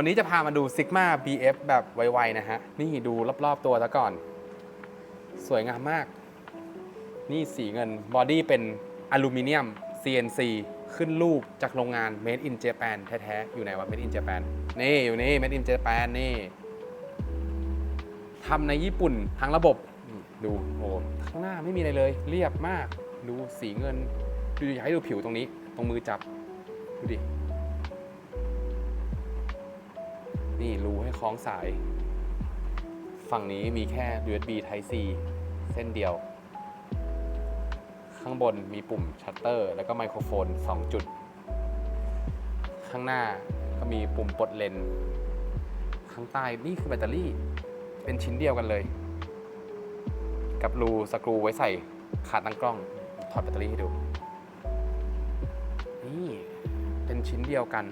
วันนี้จะพามาดู Sigma BF แบบไวๆนะฮะ นี่ดูรอบๆตัวซะก่อน สวยงามมาก นี่สีเงินบอดี้เป็นอลูมิเนียม CNC ขึ้นรูปจากโรงงาน Made in Japan แท้ๆ อยู่ไหนวะ Made in Japan นี่ อยู่นี่ Made in Japan นี่ทำในญี่ปุ่นทั้งระบบ ดูโอ้ข้างหน้าไม่มีอะไรเลย เรียบมาก ดูสีเงิน ดูอยากให้ดูผิวตรงนี้ ตรงมือจับ ดูดิ นี่รูให้คล้องสาย ฝั่งนี้มีแค่ USB Type C เส้นเดียว ข้างบนมีปุ่มชัตเตอร์ แล้วก็ไมโครโฟน 2 จุด ข้างหน้าก็มีปุ่มปลดเลนส์ข้างใต้นี่คือแบตเตอรี่ เป็นชิ้นเดียวกันเลย กับรูสกรูไว้ใส่ขาตั้งกล้อง ถอดแบตเตอรี่ให้ดู นี่ เป็นชิ้นเดียวกัน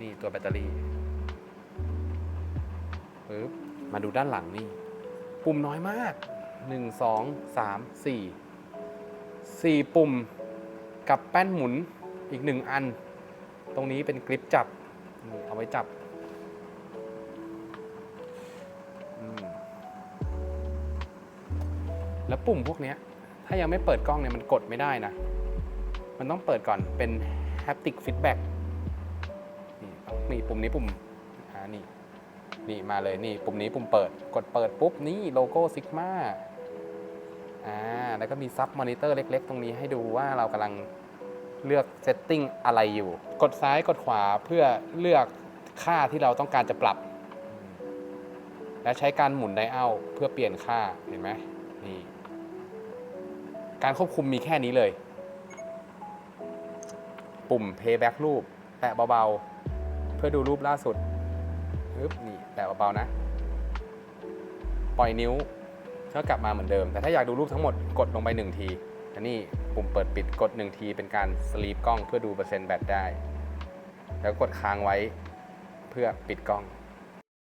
นี่ตัวแบตเตอรี่ ปึ๊บมาดูด้านหลังนี่ ปุ่มน้อยมาก 1 2 3 4 4 ปุ่มกับแป้นหมุนอีก 1 อัน ตรงนี้เป็นกริปจับนี่เอาไว้จับ แล้วปุ่มพวกนี้ถ้ายังไม่เปิดกล้องเนี่ยมันกดไม่ได้นะ มันต้องเปิดก่อนเป็น haptic feedback นี่นี่ปุ่มนี้ปุ่มอ่านี่ นี่มาเลยนี่ปุ่มนี้ปุ่มเปิด กดเปิดปุ๊บนี่โลโก้ซิกมาอ่าแล้วก็มีซับมอนิเตอร์เล็ก ๆ ตรงนี้ให้ดูว่าเรากำลังเลือกเซตติ้งอะไรอยู่ กดซ้ายกดขวาเพื่อเลือกค่าที่เราต้องการจะปรับ และใช้การหมุนไดเอาเพื่อเปลี่ยนค่าเห็นไหมนี่การควบคุมมีแค่นี้เลย ปุ่ม playback รูป แตะเบา ๆ เพื่อดูรูปล่าสุด ปึ๊บนี่แตะเบาๆนะ ปล่อยนิ้วก็กลับมาเหมือนเดิม แต่ถ้าอยากดูรูปทั้งหมดกดลงไป 1 ทีอันนี้ปุ่มเปิดปิดกด 1 ทีเป็นการสลีปกล้องเพื่อดูเปอร์เซ็นต์แบตได้ แล้วกดค้างไว้เพื่อปิดกล้อง